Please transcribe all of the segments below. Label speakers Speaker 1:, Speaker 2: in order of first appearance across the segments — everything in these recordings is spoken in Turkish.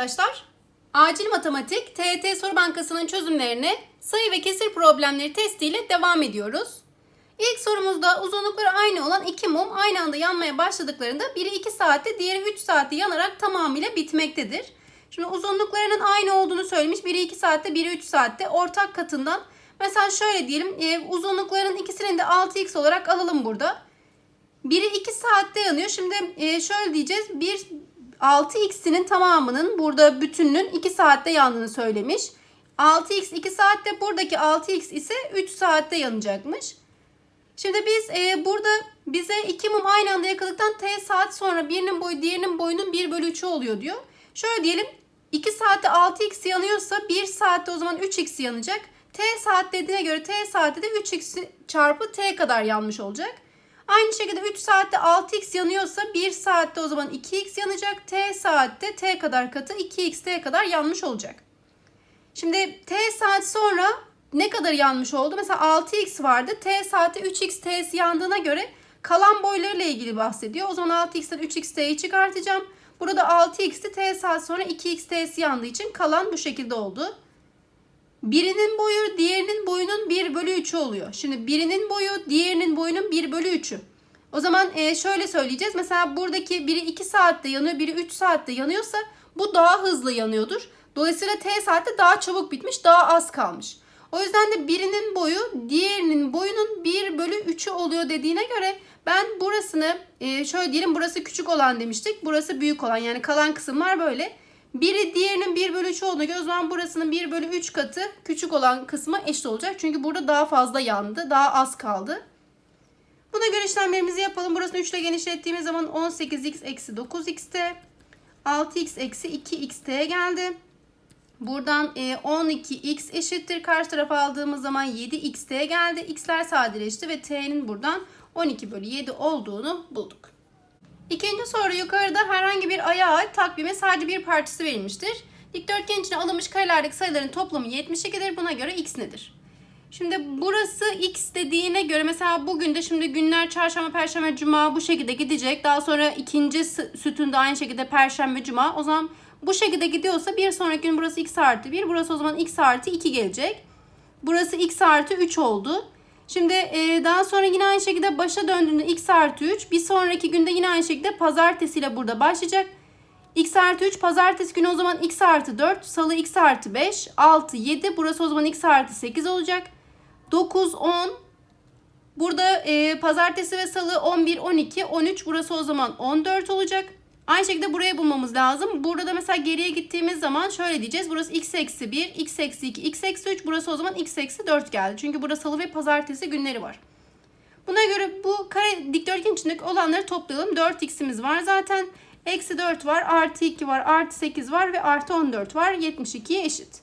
Speaker 1: arkadaşlar. Acil Matematik TET Soru Bankası'nın çözümlerini sayı ve kesir problemleri testiyle devam ediyoruz. İlk sorumuzda uzunlukları aynı olan iki mum aynı anda yanmaya başladıklarında biri 2 saatte diğeri 3 saatte yanarak tamamıyla bitmektedir. Şimdi uzunluklarının aynı olduğunu söylemiş. Biri 2 saatte biri 3 saatte ortak katından. Mesela şöyle diyelim e, uzunlukların ikisini de 6x olarak alalım burada. Biri 2 saatte yanıyor. Şimdi e, şöyle diyeceğiz. Bir 6x'inin tamamının burada bütününün 2 saatte yandığını söylemiş. 6x 2 saatte buradaki 6x ise 3 saatte yanacakmış. Şimdi biz e, burada bize iki mum aynı anda yakaladıktan t saat sonra birinin boyu diğerinin boyunun 1 bölü 3'ü oluyor diyor. Şöyle diyelim 2 saatte 6x yanıyorsa 1 saatte o zaman 3x yanacak. T saat dediğine göre t saatte de 3x çarpı t kadar yanmış olacak. Aynı şekilde 3 saatte 6x yanıyorsa 1 saatte o zaman 2x yanacak. T saatte t kadar katı 2x t kadar yanmış olacak. Şimdi t saat sonra ne kadar yanmış oldu? Mesela 6x vardı. T saatte 3x t'si yandığına göre kalan boylarıyla ilgili bahsediyor. O zaman 6x'ten 3x t'yi çıkartacağım. Burada 6x'ti t saat sonra 2x t'si yandığı için kalan bu şekilde oldu. Birinin boyu diğerinin boyunun 1 bölü 3'ü oluyor. Şimdi birinin boyu diğerinin boyunun 1 bölü 3'ü. O zaman e, şöyle söyleyeceğiz. Mesela buradaki biri 2 saatte yanıyor, biri 3 saatte yanıyorsa bu daha hızlı yanıyordur. Dolayısıyla t saatte daha çabuk bitmiş, daha az kalmış. O yüzden de birinin boyu diğerinin boyunun 1 bölü 3'ü oluyor dediğine göre ben burasını e, şöyle diyelim burası küçük olan demiştik. Burası büyük olan yani kalan kısımlar böyle. Biri diğerinin 1 bölü 3 olduğuna göre o zaman burasının 1 bölü 3 katı küçük olan kısma eşit olacak. Çünkü burada daha fazla yandı. Daha az kaldı. Buna göre işlemlerimizi yapalım. Burasını 3 ile genişlettiğimiz zaman 18x eksi 9xt 6x eksi 2xt geldi. Buradan 12x eşittir. Karşı tarafa aldığımız zaman 7xt geldi. x'ler sadeleşti ve t'nin buradan 12 bölü 7 olduğunu bulduk. İkinci soru yukarıda herhangi bir ayağa ait takvime sadece bir parçası verilmiştir. Dikdörtgen içine alınmış karelerdeki sayıların toplamı 72'dir. Buna göre x nedir? Şimdi burası x dediğine göre mesela bugün de şimdi günler çarşamba, perşembe, cuma bu şekilde gidecek. Daha sonra ikinci sütunda aynı şekilde perşembe, cuma. O zaman bu şekilde gidiyorsa bir sonraki gün burası x artı 1. Burası o zaman x artı 2 gelecek. Burası x artı 3 oldu. Şimdi e, daha sonra yine aynı şekilde başa döndüğünde x artı 3. Bir sonraki günde yine aynı şekilde pazartesiyle burada başlayacak. x artı 3 pazartesi günü o zaman x artı 4. Salı x artı 5. 6, 7. Burası o zaman x artı 8 olacak. 9, 10. Burada e, pazartesi ve salı 11, 12, 13. Burası o zaman 14 olacak. Aynı şekilde buraya bulmamız lazım. Burada da mesela geriye gittiğimiz zaman şöyle diyeceğiz. Burası x eksi 1, x eksi 2, x eksi 3. Burası o zaman x eksi 4 geldi. Çünkü burada salı ve pazartesi günleri var. Buna göre bu kare dikdörtgen içindeki olanları toplayalım. 4x'imiz var zaten. Eksi 4 var, artı 2 var, artı 8 var ve artı 14 var. 72'ye eşit.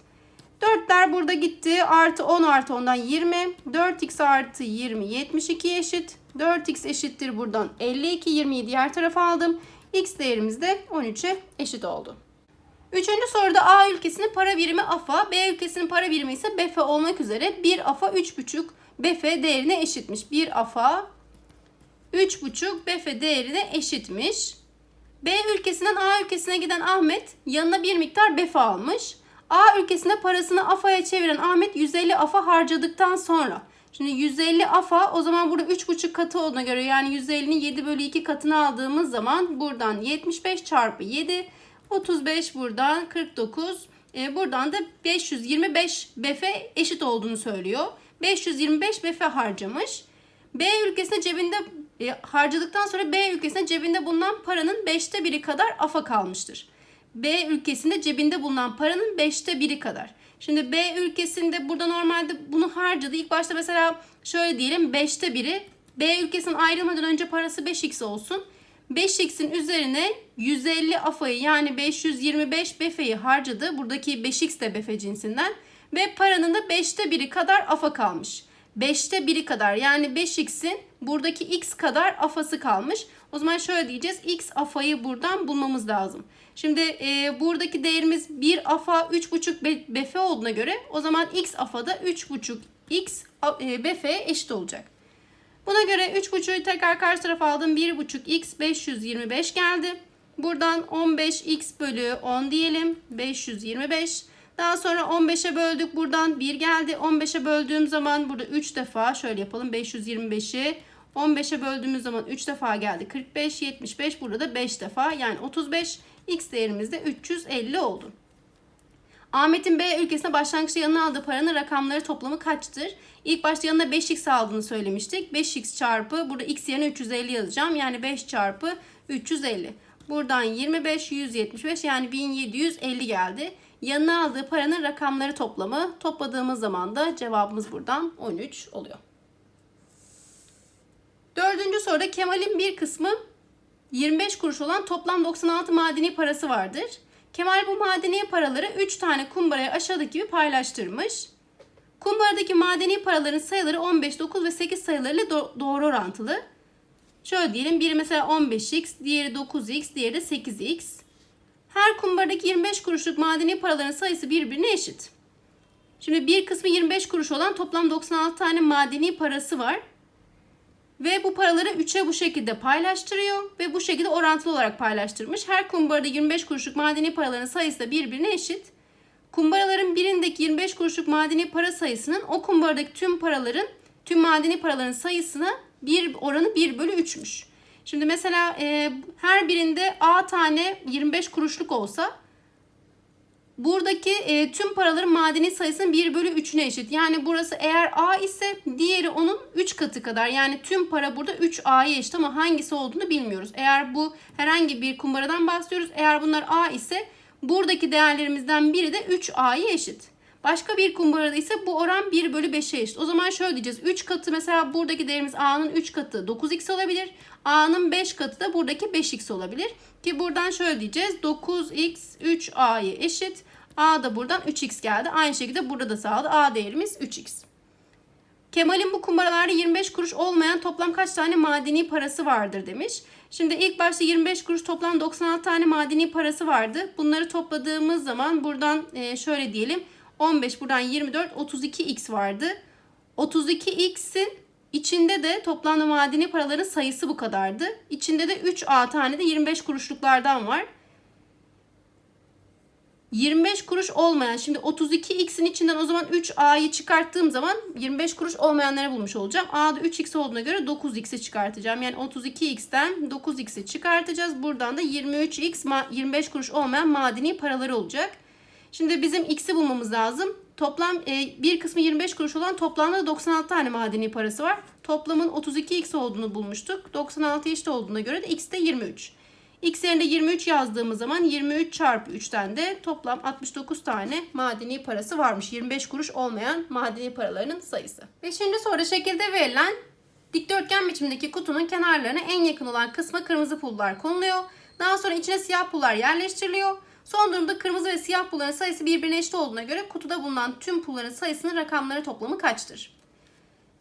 Speaker 1: 4'ler burada gitti. Artı 10 artı 10'dan 20. 4x artı 20 72'ye eşit. 4x eşittir buradan 52. 20'yi diğer tarafa aldım. X değerimiz de 13'e eşit oldu. Üçüncü soruda A ülkesinin para birimi AFA, B ülkesinin para birimi ise BF olmak üzere 1 AFA 3,5 BF değerine eşitmiş. 1 AFA 3,5 BF değerine eşitmiş. B ülkesinden A ülkesine giden Ahmet yanına bir miktar BF almış. A ülkesine parasını AFA'ya çeviren Ahmet 150 AFA harcadıktan sonra Şimdi 150 AFA o zaman burada 3,5 katı olduğuna göre yani 150'nin 7 bölü 2 katını aldığımız zaman buradan 75 çarpı 7 35 buradan 49 e, buradan da 525 BF eşit olduğunu söylüyor. 525 BF harcamış. B ülkesine cebinde e, harcadıktan sonra B ülkesine cebinde bulunan paranın 5'te biri kadar AFA kalmıştır. B ülkesinde cebinde bulunan paranın 5'te biri kadar. Şimdi B ülkesinde burada normalde bunu harcadı. İlk başta mesela şöyle diyelim 5'te biri. B ülkesinin ayrılmadan önce parası 5x olsun. 5x'in üzerine 150 AFA'yı yani 525 BF'yi harcadı. Buradaki 5x de BF cinsinden. Ve paranın da 5'te biri kadar AFA kalmış. 5'te biri kadar yani 5x'in buradaki x kadar afası kalmış. O zaman şöyle diyeceğiz. X afayı buradan bulmamız lazım. Şimdi e, buradaki değerimiz 1 afa 3,5 BF olduğuna göre o zaman x afada 3,5 x e, BF'ye eşit olacak. Buna göre 3,5'u tekrar karşı tarafa aldım. 1,5 x 525 geldi. Buradan 15x bölü 10 diyelim. 525. Daha sonra 15'e böldük. Buradan 1 geldi. 15'e böldüğüm zaman burada 3 defa şöyle yapalım. 525'i 15'e böldüğümüz zaman 3 defa geldi. 45, 75. Burada da 5 defa. Yani 35. X değerimiz de 350 oldu. Ahmet'in B ülkesine başlangıçta yanına aldığı paranın rakamları toplamı kaçtır? İlk başta yanına 5x aldığını söylemiştik. 5x çarpı burada x yerine 350 yazacağım. Yani 5 çarpı 350. Buradan 25, 175 yani 1750 geldi. Yanına aldığı paranın rakamları toplamı topladığımız zaman da cevabımız buradan 13 oluyor. Dördüncü soruda Kemal'in bir kısmı 25 kuruş olan toplam 96 madeni parası vardır. Kemal bu madeni paraları 3 tane kumbaraya aşağıdaki gibi paylaştırmış. Kumbaradaki madeni paraların sayıları 15, 9 ve 8 sayılarıyla do- doğru orantılı. Şöyle diyelim biri mesela 15x, diğeri 9x, diğeri de 8x. Her kumbaradaki 25 kuruşluk madeni paraların sayısı birbirine eşit. Şimdi bir kısmı 25 kuruş olan toplam 96 tane madeni parası var. Ve bu paraları 3'e bu şekilde paylaştırıyor ve bu şekilde orantılı olarak paylaştırmış. Her kumbarada 25 kuruşluk madeni paraların sayısı da birbirine eşit. Kumbaraların birindeki 25 kuruşluk madeni para sayısının o kumbaradaki tüm paraların, tüm madeni paraların sayısına bir oranı 1 bölü 3'müş. Şimdi mesela e, her birinde A tane 25 kuruşluk olsa buradaki e, tüm paraların madeni sayısının 1 bölü 3'üne eşit. Yani burası eğer A ise diğeri onun 3 katı kadar. Yani tüm para burada 3A'ya eşit ama hangisi olduğunu bilmiyoruz. Eğer bu herhangi bir kumbaradan bahsediyoruz. Eğer bunlar A ise buradaki değerlerimizden biri de 3A'ya eşit. Başka bir kumbarada ise bu oran 1 bölü 5'e eşit. O zaman şöyle diyeceğiz. 3 katı mesela buradaki değerimiz A'nın 3 katı 9x olabilir. A'nın 5 katı da buradaki 5x olabilir. Ki buradan şöyle diyeceğiz. 9x 3A'ya eşit. A da buradan 3x geldi. Aynı şekilde burada da sağladı. A değerimiz 3x. Kemal'in bu kumbaralarda 25 kuruş olmayan toplam kaç tane madeni parası vardır demiş. Şimdi ilk başta 25 kuruş toplam 96 tane madeni parası vardı. Bunları topladığımız zaman buradan e, şöyle diyelim. 15 buradan 24 32x vardı. 32x'in içinde de toplamda madeni paraların sayısı bu kadardı. İçinde de 3A tane de 25 kuruşluklardan var. 25 kuruş olmayan şimdi 32x'in içinden o zaman 3a'yı çıkarttığım zaman 25 kuruş olmayanları bulmuş olacağım. A'da 3x olduğuna göre 9x'i çıkartacağım. Yani 32x'ten 9x'i çıkartacağız. Buradan da 23x 25 kuruş olmayan madeni paraları olacak. Şimdi bizim x'i bulmamız lazım. Toplam e, bir kısmı 25 kuruş olan toplamda 96 tane madeni parası var. Toplamın 32x olduğunu bulmuştuk. 96 eşit olduğuna göre de x de 23. X yerine 23 yazdığımız zaman 23 çarpı 3'ten de toplam 69 tane madeni parası varmış. 25 kuruş olmayan madeni paralarının sayısı. Beşinci soruda şekilde verilen dikdörtgen biçimdeki kutunun kenarlarına en yakın olan kısma kırmızı pullar konuluyor. Daha sonra içine siyah pullar yerleştiriliyor. Son durumda kırmızı ve siyah pulların sayısı birbirine eşit olduğuna göre kutuda bulunan tüm pulların sayısının rakamları toplamı kaçtır?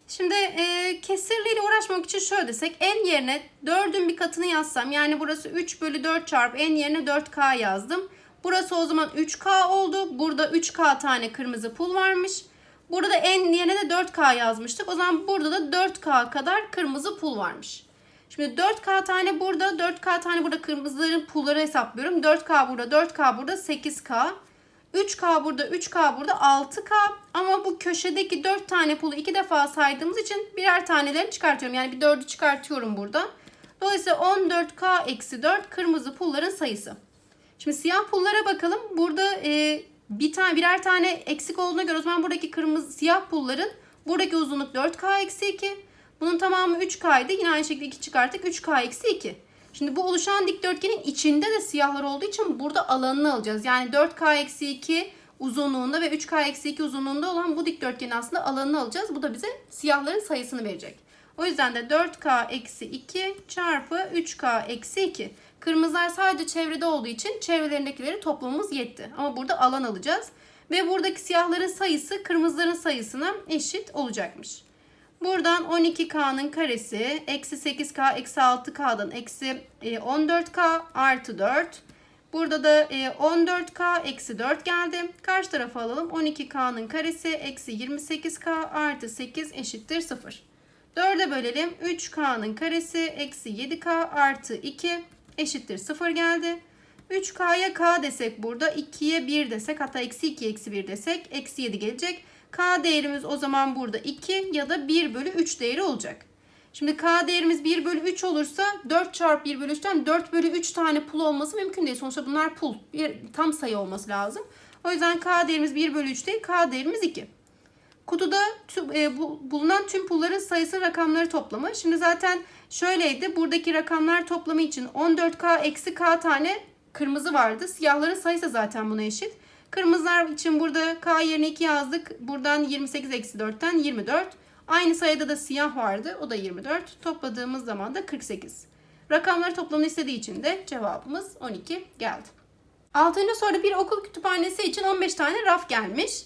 Speaker 1: Şimdi e, kesirliyle uğraşmak için şöyle desek en yerine 4'ün bir katını yazsam yani burası 3 bölü 4 çarpı en yerine 4K yazdım. Burası o zaman 3K oldu. Burada 3K tane kırmızı pul varmış. Burada en yerine de 4K yazmıştık. O zaman burada da 4K kadar kırmızı pul varmış. Şimdi 4K tane burada, 4K tane burada kırmızıların pulları hesaplıyorum. 4K burada, 4K burada, 8K. 3K burada, 3K burada, 6K. Ama bu köşedeki 4 tane pulu 2 defa saydığımız için birer tanelerini çıkartıyorum. Yani bir 4'ü çıkartıyorum burada. Dolayısıyla 14K eksi 4 kırmızı pulların sayısı. Şimdi siyah pullara bakalım. Burada e, bir tane birer tane eksik olduğuna göre o zaman buradaki kırmızı siyah pulların buradaki uzunluk 4K eksi 2. Bunun tamamı 3K'ydı. Yine aynı şekilde 2 çıkarttık. 3K eksi 2. Şimdi bu oluşan dikdörtgenin içinde de siyahlar olduğu için burada alanını alacağız. Yani 4K eksi 2 uzunluğunda ve 3K eksi 2 uzunluğunda olan bu dikdörtgenin aslında alanını alacağız. Bu da bize siyahların sayısını verecek. O yüzden de 4K eksi 2 çarpı 3K eksi 2. Kırmızılar sadece çevrede olduğu için çevrelerindekileri toplamamız yetti. Ama burada alan alacağız. Ve buradaki siyahların sayısı kırmızıların sayısına eşit olacakmış. Buradan 12K'nın karesi eksi 8K eksi 6K'dan eksi 14K artı 4. Burada da 14K eksi 4 geldi. Karşı tarafa alalım. 12K'nın karesi eksi 28K artı 8 eşittir 0. 4'e bölelim. 3K'nın karesi eksi 7K artı 2 eşittir 0 geldi. 3K'ya K desek burada 2'ye 1 desek hatta eksi 2 eksi 1 desek eksi 7 gelecek. K değerimiz o zaman burada 2 ya da 1 bölü 3 değeri olacak. Şimdi K değerimiz 1 bölü 3 olursa 4 çarpı 1 bölü 3'ten 4 bölü 3 tane pul olması mümkün değil. Sonuçta bunlar pul. Bir tam sayı olması lazım. O yüzden K değerimiz 1 bölü 3 değil. K değerimiz 2. Kutuda tüm, e, bu, bulunan tüm pulların sayısı rakamları toplamı. Şimdi zaten şöyleydi. Buradaki rakamlar toplamı için 14K eksi K tane kırmızı vardı. Siyahların sayısı zaten buna eşit. Kırmızılar için burada K yerine 2 yazdık. Buradan 28 eksi 4'ten 24. Aynı sayıda da siyah vardı. O da 24. Topladığımız zaman da 48. Rakamları toplamını istediği için de cevabımız 12 geldi. Altıncı soruda bir okul kütüphanesi için 15 tane raf gelmiş.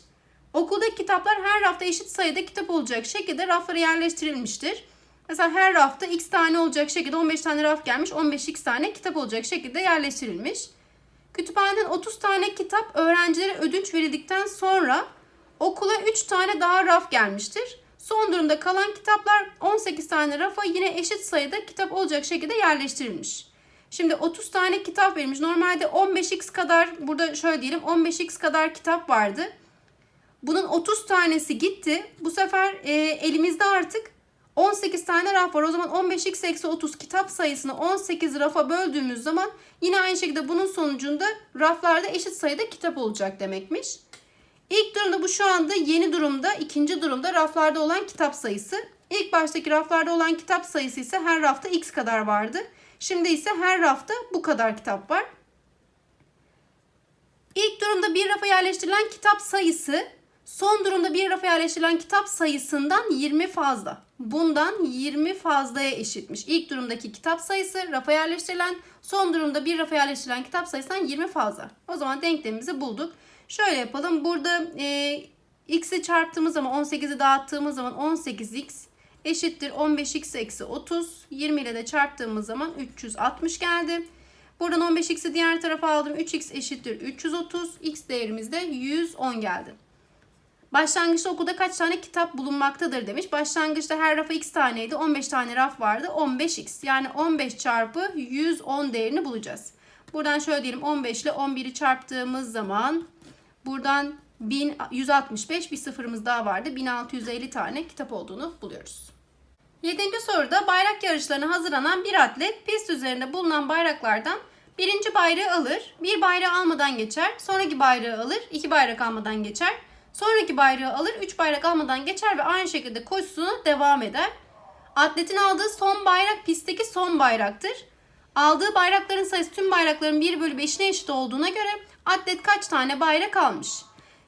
Speaker 1: Okuldaki kitaplar her rafta eşit sayıda kitap olacak şekilde raflara yerleştirilmiştir. Mesela her rafta x tane olacak şekilde 15 tane raf gelmiş. 15x tane kitap olacak şekilde yerleştirilmiş. Kütüphaneden 30 tane kitap öğrencilere ödünç verildikten sonra okula 3 tane daha raf gelmiştir. Son durumda kalan kitaplar 18 tane rafa yine eşit sayıda kitap olacak şekilde yerleştirilmiş. Şimdi 30 tane kitap verilmiş. Normalde 15x kadar burada şöyle diyelim 15x kadar kitap vardı. Bunun 30 tanesi gitti. Bu sefer e, elimizde artık 18 tane raf var. O zaman 15x eksi 30 kitap sayısını 18 rafa böldüğümüz zaman yine aynı şekilde bunun sonucunda raflarda eşit sayıda kitap olacak demekmiş. İlk durumda bu şu anda yeni durumda, ikinci durumda raflarda olan kitap sayısı. İlk baştaki raflarda olan kitap sayısı ise her rafta x kadar vardı. Şimdi ise her rafta bu kadar kitap var. İlk durumda bir rafa yerleştirilen kitap sayısı son durumda bir rafa yerleştirilen kitap sayısından 20 fazla. Bundan 20 fazlaya eşitmiş. İlk durumdaki kitap sayısı rafa yerleştirilen, son durumda bir rafa yerleştirilen kitap sayısından 20 fazla. O zaman denklemimizi bulduk. Şöyle yapalım. Burada e, x'i çarptığımız zaman 18'i dağıttığımız zaman 18x eşittir 15x eksi 30. 20 ile de çarptığımız zaman 360 geldi. Buradan 15x'i diğer tarafa aldım. 3x eşittir 330. x değerimiz de 110 geldi. Başlangıçta okulda kaç tane kitap bulunmaktadır demiş. Başlangıçta her rafa x taneydi. 15 tane raf vardı. 15x yani 15 çarpı 110 değerini bulacağız. Buradan şöyle diyelim 15 ile 11'i çarptığımız zaman buradan 1165 bir sıfırımız daha vardı. 1650 tane kitap olduğunu buluyoruz. Yedinci soruda bayrak yarışlarına hazırlanan bir atlet pist üzerinde bulunan bayraklardan birinci bayrağı alır, bir bayrağı almadan geçer, sonraki bayrağı alır, iki bayrak almadan geçer, sonraki bayrağı alır, üç bayrak almadan geçer ve aynı şekilde koşusuna devam eder. Atletin aldığı son bayrak pistteki son bayraktır. Aldığı bayrakların sayısı tüm bayrakların 1 bölü 5'ine eşit olduğuna göre atlet kaç tane bayrak almış?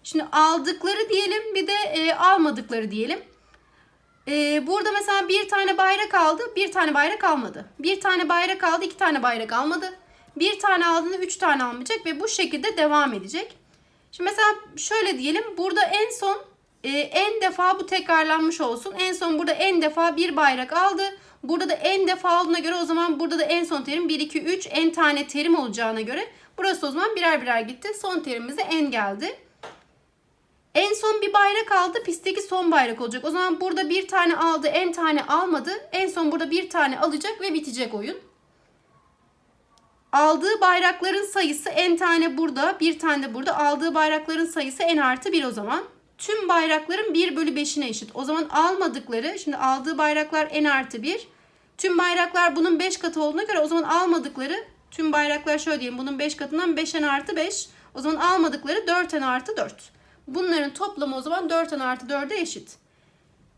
Speaker 1: Şimdi aldıkları diyelim bir de e, almadıkları diyelim. E, burada mesela bir tane bayrak aldı, bir tane bayrak almadı. Bir tane bayrak aldı, iki tane bayrak almadı. Bir tane aldığında üç tane almayacak ve bu şekilde devam edecek. Şimdi mesela şöyle diyelim. Burada en son e, en defa bu tekrarlanmış olsun. En son burada en defa bir bayrak aldı. Burada da en defa aldığına göre o zaman burada da en son terim 1, 2, 3 en tane terim olacağına göre burası o zaman birer birer gitti. Son terimimize en geldi. En son bir bayrak aldı. Pistteki son bayrak olacak. O zaman burada bir tane aldı. En tane almadı. En son burada bir tane alacak ve bitecek oyun. Aldığı bayrakların sayısı en tane burada. Bir tane de burada. Aldığı bayrakların sayısı en artı bir o zaman. Tüm bayrakların 1 bölü 5'ine eşit. O zaman almadıkları, şimdi aldığı bayraklar en artı 1. Tüm bayraklar bunun 5 katı olduğuna göre o zaman almadıkları tüm bayraklar şöyle diyeyim bunun 5 katından 5 en artı 5. O zaman almadıkları 4 en artı 4. Bunların toplamı o zaman 4 n artı 4'e eşit.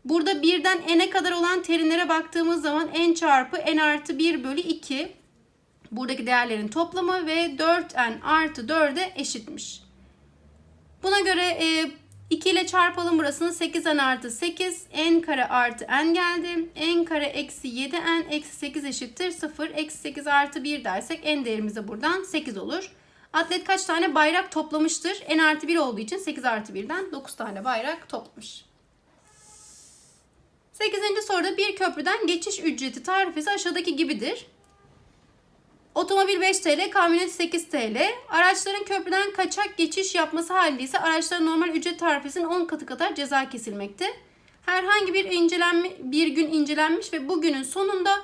Speaker 1: Burada birden n'e kadar olan terimlere baktığımız zaman n çarpı n artı 1 bölü 2 buradaki değerlerin toplamı ve 4n artı 4'e eşitmiş. Buna göre e, 2 ile çarpalım burasını 8n artı 8 n kare artı n geldi. n kare eksi 7n eksi 8 eşittir 0 eksi 8 artı 1 dersek n değerimiz de buradan 8 olur. Atlet kaç tane bayrak toplamıştır? N artı 1 olduğu için 8 artı 1'den 9 tane bayrak toplamış. 8. soruda bir köprüden geçiş ücreti tarifesi aşağıdaki gibidir. Otomobil 5 TL, kamyonet 8 TL. Araçların köprüden kaçak geçiş yapması halinde ise araçların normal ücret tarifesinin 10 katı kadar ceza kesilmekte. Herhangi bir incelenme, bir gün incelenmiş ve bugünün sonunda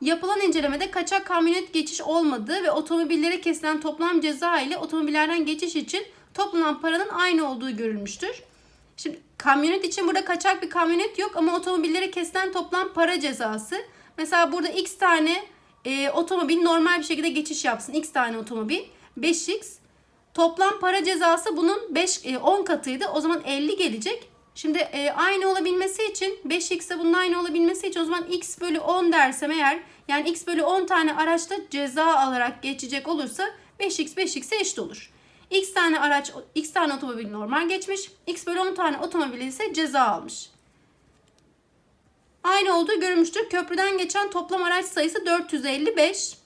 Speaker 1: Yapılan incelemede kaçak kamyonet geçiş olmadığı ve otomobillere kesilen toplam ceza ile otomobillerden geçiş için toplanan paranın aynı olduğu görülmüştür. Şimdi kamyonet için burada kaçak bir kamyonet yok ama otomobillere kesilen toplam para cezası. Mesela burada x tane e, otomobil normal bir şekilde geçiş yapsın. x tane otomobil 5x. Toplam para cezası bunun 5 e, 10 katıydı. O zaman 50 gelecek. Şimdi e, aynı olabilmesi için 5x'e bunun aynı olabilmesi için o zaman x bölü 10 dersem eğer yani x bölü 10 tane araçta ceza alarak geçecek olursa 5x 5x'e eşit olur. X tane araç, X tane otomobil normal geçmiş. X bölü 10 tane otomobil ise ceza almış. Aynı olduğu görülmüştür. Köprüden geçen toplam araç sayısı 455.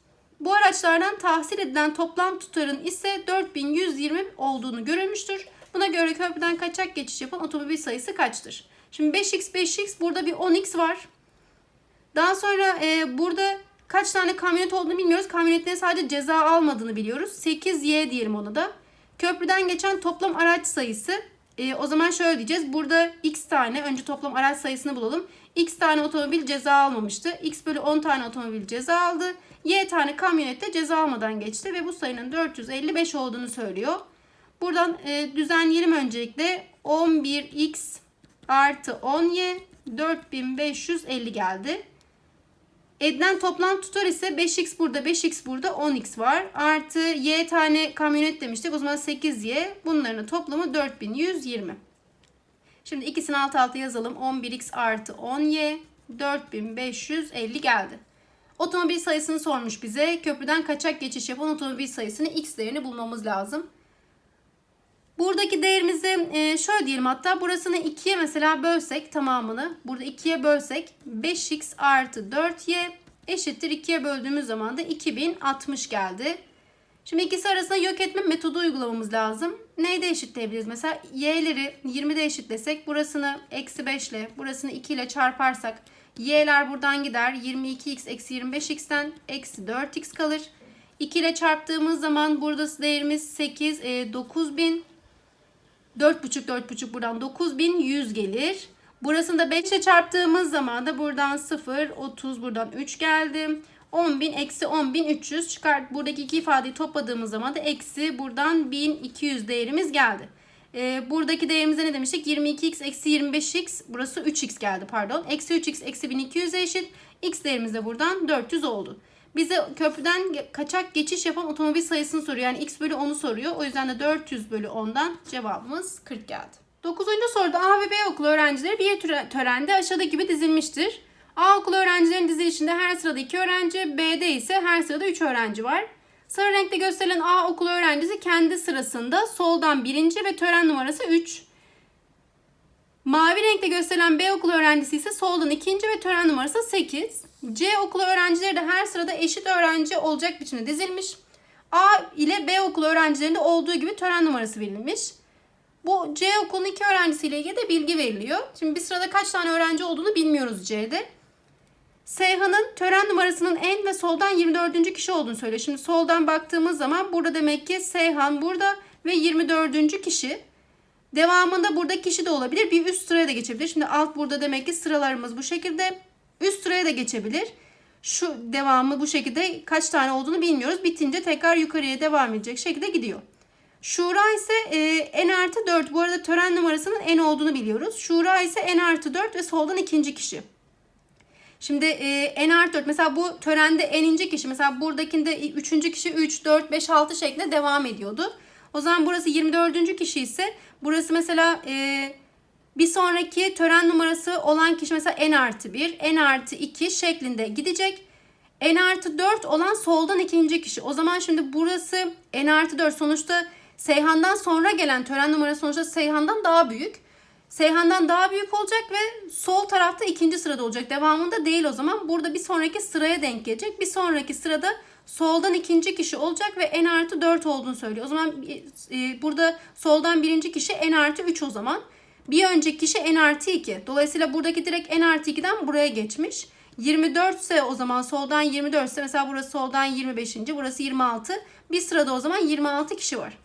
Speaker 1: Bu araçlardan tahsil edilen toplam tutarın ise 4120 olduğunu görülmüştür. Buna göre köprüden kaçak geçiş yapan otomobil sayısı kaçtır? Şimdi 5x 5x burada bir 10x var. Daha sonra e, burada kaç tane kamyonet olduğunu bilmiyoruz. Kamyonetlerin sadece ceza almadığını biliyoruz. 8y diyelim ona da. Köprüden geçen toplam araç sayısı. E, o zaman şöyle diyeceğiz. Burada x tane önce toplam araç sayısını bulalım. X tane otomobil ceza almamıştı. x bölü 10 tane otomobil ceza aldı. y tane kamyonet de ceza almadan geçti. Ve bu sayının 455 olduğunu söylüyor. Buradan e, düzenleyelim öncelikle. 11x artı 10y 4550 geldi. Edilen toplam tutar ise 5x burada 5x burada 10x var. Artı y tane kamyonet demiştik. O zaman 8y. Bunların toplamı 4120. Şimdi ikisini alt alta yazalım. 11x artı 10y 4550 geldi. Otomobil sayısını sormuş bize. Köprüden kaçak geçiş yapan otomobil sayısını x değerini bulmamız lazım. Buradaki değerimizi e, şöyle diyelim hatta burasını 2'ye mesela bölsek tamamını burada 2'ye bölsek 5x artı 4y eşittir 2'ye böldüğümüz zaman da 2060 geldi. Şimdi ikisi arasında yok etme metodu uygulamamız lazım. Neyde eşitleyebiliriz? Mesela y'leri 20'de eşitlesek burasını eksi 5 ile burasını 2 ile çarparsak y'ler buradan gider. 22x eksi 25x'ten eksi 4x kalır. 2 ile çarptığımız zaman burada değerimiz 8, e, 9000 4,5 4,5 buradan 9100 gelir. Burasını da 5 ile çarptığımız zaman da buradan 0, 30 buradan 3 geldi. 10.000 eksi 10.300 çıkart. Buradaki iki ifadeyi topladığımız zaman da eksi buradan 1200 değerimiz geldi. Ee, buradaki değerimize ne demiştik? 22x eksi 25x burası 3x geldi pardon. Eksi 3x eksi 1200 eşit. X değerimiz de buradan 400 oldu. Bize köprüden kaçak geçiş yapan otomobil sayısını soruyor. Yani x bölü 10'u soruyor. O yüzden de 400 bölü 10'dan cevabımız 40 geldi. 9. soruda A ve B okulu öğrencileri bir törende aşağıdaki gibi dizilmiştir. A okulu öğrencilerin dizilişinde her sırada 2 öğrenci, B'de ise her sırada 3 öğrenci var. Sarı renkte gösterilen A okulu öğrencisi kendi sırasında soldan birinci ve tören numarası 3. Mavi renkte gösterilen B okulu öğrencisi ise soldan ikinci ve tören numarası 8. C okulu öğrencileri de her sırada eşit öğrenci olacak biçimde dizilmiş. A ile B okulu öğrencilerinde olduğu gibi tören numarası verilmiş. Bu C okulun iki öğrencisiyle ilgili de bilgi veriliyor. Şimdi bir sırada kaç tane öğrenci olduğunu bilmiyoruz C'de. Seyhan'ın tören numarasının en ve soldan 24. kişi olduğunu söylüyor. Şimdi soldan baktığımız zaman burada demek ki Seyhan burada ve 24. kişi. Devamında burada kişi de olabilir. Bir üst sıraya da geçebilir. Şimdi alt burada demek ki sıralarımız bu şekilde. Üst sıraya da geçebilir. Şu devamı bu şekilde kaç tane olduğunu bilmiyoruz. Bitince tekrar yukarıya devam edecek şekilde gidiyor. Şura ise e, n artı 4. Bu arada tören numarasının n olduğunu biliyoruz. Şura ise n artı 4 ve soldan ikinci kişi. Şimdi e, n artı 4 mesela bu törende n'inci kişi mesela buradakinde üçüncü kişi 3, 4, 5, 6 şeklinde devam ediyordu. O zaman burası 24. kişi ise burası mesela e, bir sonraki tören numarası olan kişi mesela n artı 1, n artı 2 şeklinde gidecek. n artı 4 olan soldan ikinci kişi. O zaman şimdi burası n artı 4 sonuçta Seyhan'dan sonra gelen tören numarası sonuçta Seyhan'dan daha büyük. Seyhan'dan daha büyük olacak ve sol tarafta ikinci sırada olacak. Devamında değil o zaman. Burada bir sonraki sıraya denk gelecek. Bir sonraki sırada soldan ikinci kişi olacak ve n artı 4 olduğunu söylüyor. O zaman e, burada soldan birinci kişi n artı 3 o zaman. Bir önceki kişi n artı 2. Dolayısıyla buradaki direkt n artı 2'den buraya geçmiş. 24 ise o zaman soldan 24 ise mesela burası soldan 25. Burası 26. Bir sırada o zaman 26 kişi var.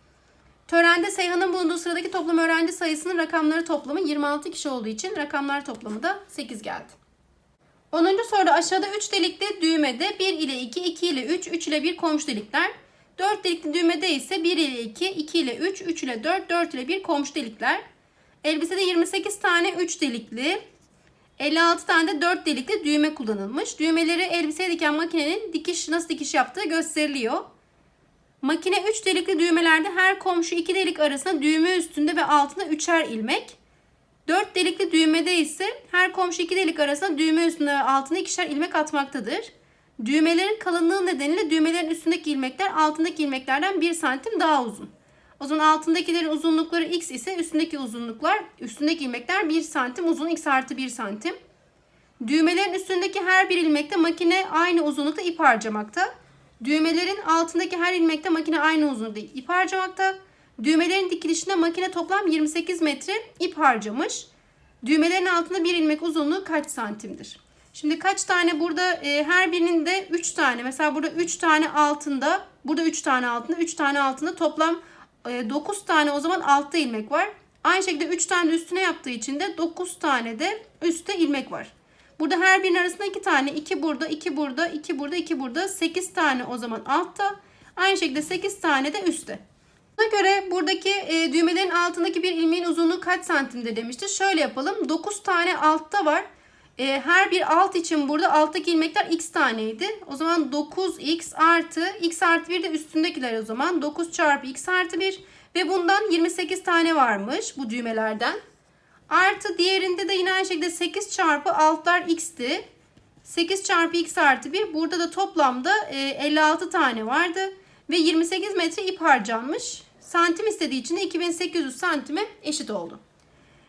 Speaker 1: Törende Seyhan'ın bulunduğu sıradaki toplam öğrenci sayısının rakamları toplamı 26 kişi olduğu için rakamlar toplamı da 8 geldi. 10. soruda aşağıda 3 delikli düğmede 1 ile 2, 2 ile 3, 3 ile 1 komşu delikler. 4 delikli düğmede ise 1 ile 2, 2 ile 3, 3 ile 4, 4 ile 1 komşu delikler. Elbisede 28 tane 3 delikli, 56 tane de 4 delikli düğme kullanılmış. Düğmeleri elbiseye diken makinenin dikiş nasıl dikiş yaptığı gösteriliyor. Makine 3 delikli düğmelerde her komşu 2 delik arasında düğme üstünde ve altında 3'er ilmek. 4 delikli düğmede ise her komşu 2 delik arasında düğme üstünde ve altında ikişer ilmek atmaktadır. Düğmelerin kalınlığı nedeniyle düğmelerin üstündeki ilmekler altındaki ilmeklerden 1 santim daha uzun. O zaman altındakilerin uzunlukları x ise üstündeki uzunluklar, üstündeki ilmekler 1 santim uzun x artı 1 santim. Düğmelerin üstündeki her bir ilmekte makine aynı uzunlukta ip harcamakta. Düğmelerin altındaki her ilmekte makine aynı uzunlukta ip harcamakta. Düğmelerin dikilişinde makine toplam 28 metre ip harcamış. Düğmelerin altında bir ilmek uzunluğu kaç santimdir? Şimdi kaç tane burada e, her birinin de 3 tane. Mesela burada 3 tane altında, burada 3 tane altında, 3 tane altında toplam e, 9 tane o zaman altta ilmek var. Aynı şekilde 3 tane üstüne yaptığı için de 9 tane de üstte ilmek var. Burada her birinin arasında 2 tane, 2 burada, 2 burada, 2 burada, 2 burada, 8 tane o zaman altta. Aynı şekilde 8 tane de üstte. Buna göre buradaki e, düğmelerin altındaki bir ilmeğin uzunluğu kaç santimdir demişti. Şöyle yapalım. 9 tane altta var. E, her bir alt için burada alttaki ilmekler x taneydi. O zaman 9x artı x artı 1 de üstündekiler o zaman. 9 çarpı x artı 1 ve bundan 28 tane varmış bu düğmelerden. Artı diğerinde de yine aynı şekilde 8 çarpı altlar x'ti. 8 çarpı x artı 1 burada da toplamda e, 56 tane vardı. Ve 28 metre ip harcanmış. Santim istediği için de 2800 santime eşit oldu.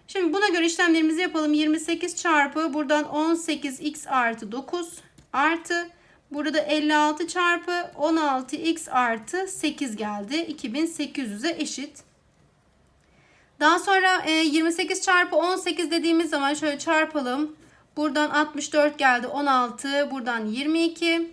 Speaker 1: Şimdi buna göre işlemlerimizi yapalım. 28 çarpı buradan 18x artı 9 artı burada 56 çarpı 16x artı 8 geldi. 2800'e eşit. Daha sonra 28 çarpı 18 dediğimiz zaman şöyle çarpalım. Buradan 64 geldi 16 buradan 22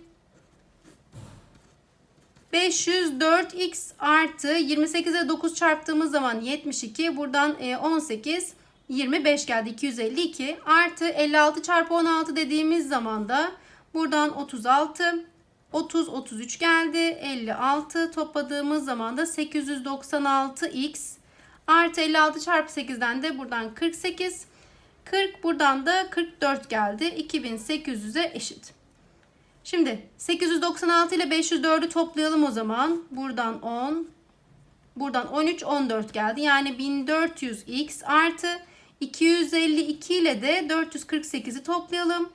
Speaker 1: 504x artı 28'e 9 çarptığımız zaman 72. Buradan 18 25 geldi 252 artı 56 çarpı 16 dediğimiz zaman da buradan 36 30 33 geldi 56 topladığımız zaman da 896x artı 56 çarpı 8'den de buradan 48 40 buradan da 44 geldi 2800'e eşit. Şimdi 896 ile 504'ü toplayalım o zaman. Buradan 10, buradan 13, 14 geldi. Yani 1400x artı 252 ile de 448'i toplayalım.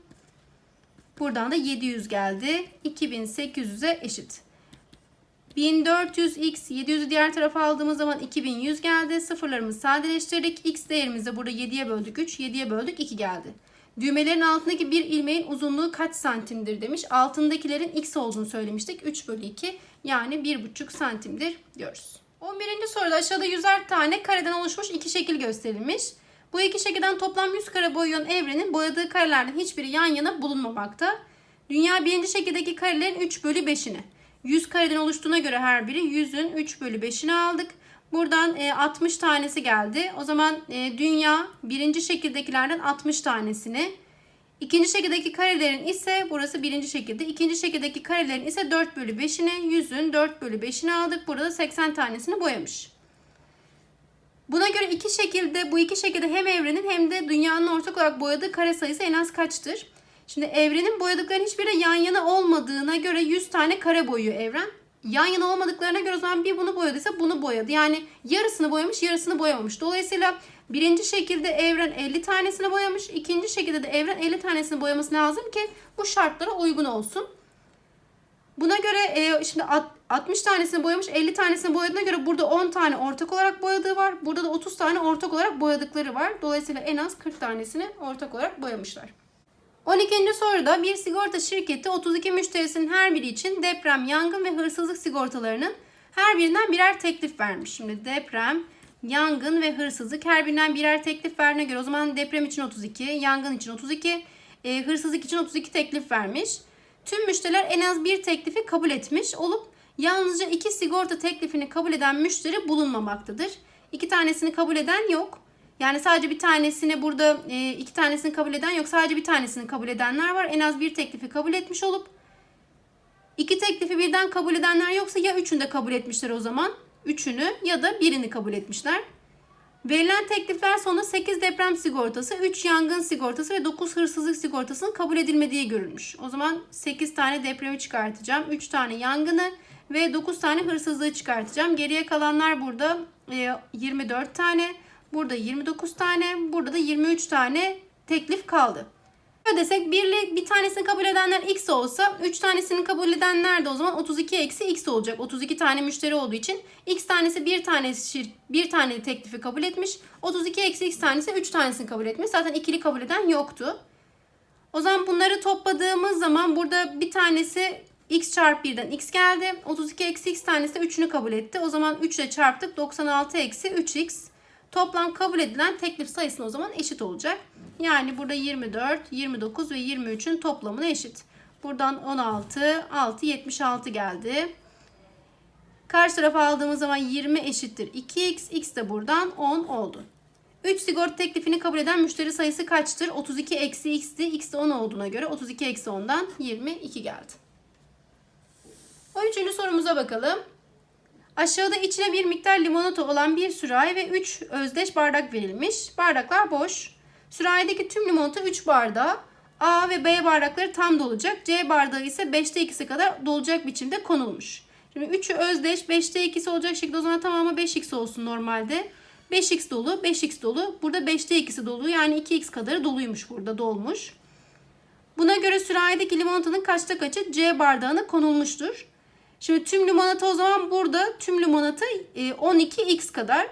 Speaker 1: Buradan da 700 geldi. 2800'e eşit. 1400x 700'ü diğer tarafa aldığımız zaman 2100 geldi. Sıfırlarımızı sadeleştirdik. X değerimizi burada 7'ye böldük 3, 7'ye böldük 2 geldi. Düğmelerin altındaki bir ilmeğin uzunluğu kaç santimdir demiş. Altındakilerin x olduğunu söylemiştik. 3 bölü 2 yani 1,5 santimdir diyoruz. 11. soruda aşağıda 100'er tane kareden oluşmuş iki şekil gösterilmiş. Bu iki şekilden toplam 100 kare boyayan evrenin boyadığı karelerden hiçbiri yan yana bulunmamakta. Dünya birinci şekildeki karelerin 3 bölü 5'ini. 100 kareden oluştuğuna göre her biri 100'ün 3 bölü 5'ini aldık. Buradan e, 60 tanesi geldi. O zaman e, dünya birinci şekildekilerden 60 tanesini. İkinci şekildeki karelerin ise burası birinci şekilde. ikinci şekildeki karelerin ise 4 bölü 5'ini 100'ün 4 bölü 5'ini aldık. Burada 80 tanesini boyamış. Buna göre iki şekilde bu iki şekilde hem evrenin hem de dünyanın ortak olarak boyadığı kare sayısı en az kaçtır? Şimdi evrenin boyadıklarının hiçbiri yan yana olmadığına göre 100 tane kare boyuyor evren yan yana olmadıklarına göre o zaman bir bunu boyadıysa bunu boyadı. Yani yarısını boyamış yarısını boyamamış. Dolayısıyla birinci şekilde evren 50 tanesini boyamış. ikinci şekilde de evren 50 tanesini boyaması lazım ki bu şartlara uygun olsun. Buna göre e, şimdi 60 tanesini boyamış 50 tanesini boyadığına göre burada 10 tane ortak olarak boyadığı var. Burada da 30 tane ortak olarak boyadıkları var. Dolayısıyla en az 40 tanesini ortak olarak boyamışlar. 12. soruda bir sigorta şirketi 32 müşterisinin her biri için deprem, yangın ve hırsızlık sigortalarının her birinden birer teklif vermiş. Şimdi deprem, yangın ve hırsızlık her birinden birer teklif verdiğine göre o zaman deprem için 32, yangın için 32, e, hırsızlık için 32 teklif vermiş. Tüm müşteriler en az bir teklifi kabul etmiş olup yalnızca iki sigorta teklifini kabul eden müşteri bulunmamaktadır. İki tanesini kabul eden yok. Yani sadece bir tanesini burada e, iki tanesini kabul eden yok. Sadece bir tanesini kabul edenler var. En az bir teklifi kabul etmiş olup iki teklifi birden kabul edenler yoksa ya üçünü de kabul etmişler o zaman. Üçünü ya da birini kabul etmişler. Verilen teklifler sonunda 8 deprem sigortası, 3 yangın sigortası ve 9 hırsızlık sigortasının kabul edilmediği görülmüş. O zaman 8 tane depremi çıkartacağım. 3 tane yangını ve 9 tane hırsızlığı çıkartacağım. Geriye kalanlar burada e, 24 tane, burada 29 tane, burada da 23 tane teklif kaldı. Böyle desek birli bir tanesini kabul edenler x olsa 3 tanesini kabul edenler de o zaman 32 eksi x olacak. 32 tane müşteri olduğu için x tanesi bir tanesi bir tane teklifi kabul etmiş. 32 eksi x tanesi 3 tanesini kabul etmiş. Zaten ikili kabul eden yoktu. O zaman bunları topladığımız zaman burada bir tanesi x çarpı 1'den x geldi. 32 eksi x tanesi de 3'ünü kabul etti. O zaman 3 ile çarptık 96 eksi 3x. Toplam kabul edilen teklif sayısına o zaman eşit olacak. Yani burada 24, 29 ve 23'ün toplamına eşit. Buradan 16, 6, 76 geldi. Karşı tarafa aldığımız zaman 20 eşittir 2x, x de buradan 10 oldu. 3 sigorta teklifini kabul eden müşteri sayısı kaçtır? 32 eksi x'ti. X de 10 olduğuna göre 32 eksi 10'dan 22 geldi. O üçüncü sorumuza bakalım. Aşağıda içine bir miktar limonata olan bir sürahi ve 3 özdeş bardak verilmiş. Bardaklar boş. Sürahideki tüm limonata 3 bardağa A ve B bardakları tam dolacak. C bardağı ise 5'te 2'si kadar dolacak biçimde konulmuş. Şimdi 3'ü özdeş 5'te 2'si olacak şekilde o zaman tamamı 5x olsun normalde. 5x dolu 5x dolu. Burada 5'te 2'si dolu yani 2x kadarı doluymuş burada dolmuş. Buna göre sürahideki limonatanın kaçta kaçı C bardağına konulmuştur. Şimdi tüm limonata o zaman burada tüm limonata e, 12x kadar.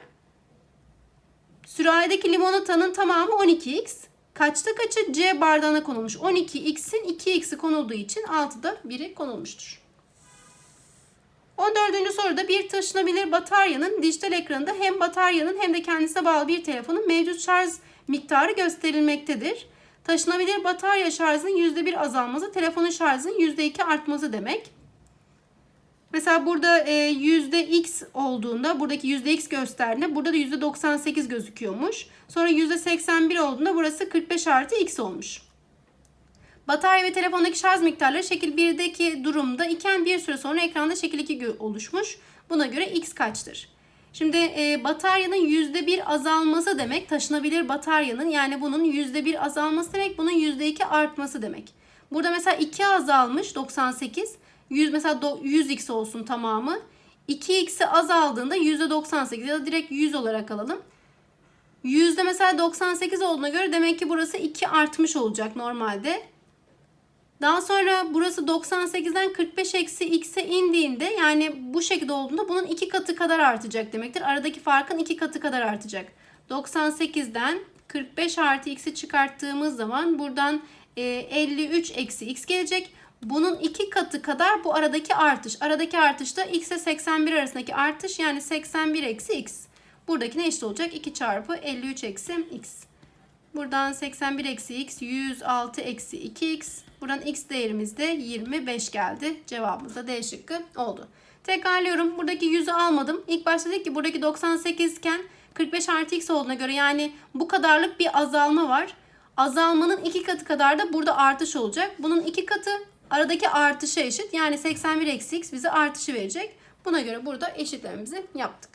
Speaker 1: Sürahideki limonatanın tamamı 12x. Kaçta kaçı C bardağına konulmuş? 12x'in 2x'i konulduğu için 6'da biri konulmuştur. 14. soruda bir taşınabilir bataryanın dijital ekranında hem bataryanın hem de kendisine bağlı bir telefonun mevcut şarj miktarı gösterilmektedir. Taşınabilir batarya şarjının %1 azalması telefonun şarjının %2 artması demek. Mesela burada e, yüzde x olduğunda buradaki yüzde x gösterdiğinde burada da yüzde 98 gözüküyormuş. Sonra yüzde 81 olduğunda burası 45 artı x olmuş. Batarya ve telefondaki şarj miktarları şekil 1'deki durumda iken bir süre sonra ekranda şekil 2 gö- oluşmuş. Buna göre x kaçtır? Şimdi e, bataryanın %1 azalması demek taşınabilir bataryanın yani bunun %1 azalması demek bunun %2 artması demek. Burada mesela 2 azalmış 98 100 mesela do- 100x olsun tamamı. 2x'i azaldığında %98 ya da direkt 100 olarak alalım. Yüzde mesela 98 olduğuna göre demek ki burası 2 artmış olacak normalde. Daha sonra burası 98'den 45 eksi x'e indiğinde yani bu şekilde olduğunda bunun iki katı kadar artacak demektir. Aradaki farkın iki katı kadar artacak. 98'den 45 artı x'i çıkarttığımız zaman buradan e, 53 eksi x gelecek. Bunun iki katı kadar bu aradaki artış. Aradaki artış da x ile 81 arasındaki artış yani 81 eksi x. Buradakine eşit olacak 2 çarpı 53 eksi x. Buradan 81 eksi x 106 eksi 2x. Buradan x değerimiz de 25 geldi. Cevabımız da D şıkkı oldu. Tekrarlıyorum. Buradaki 100'ü almadım. İlk başta dedik ki buradaki 98 iken 45 artı x olduğuna göre yani bu kadarlık bir azalma var. Azalmanın iki katı kadar da burada artış olacak. Bunun iki katı aradaki artışa eşit. Yani 81 eksi x bize artışı verecek. Buna göre burada eşitlerimizi yaptık.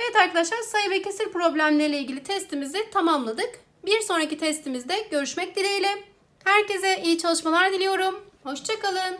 Speaker 1: Evet arkadaşlar sayı ve kesir problemleriyle ilgili testimizi tamamladık. Bir sonraki testimizde görüşmek dileğiyle. Herkese iyi çalışmalar diliyorum. Hoşçakalın.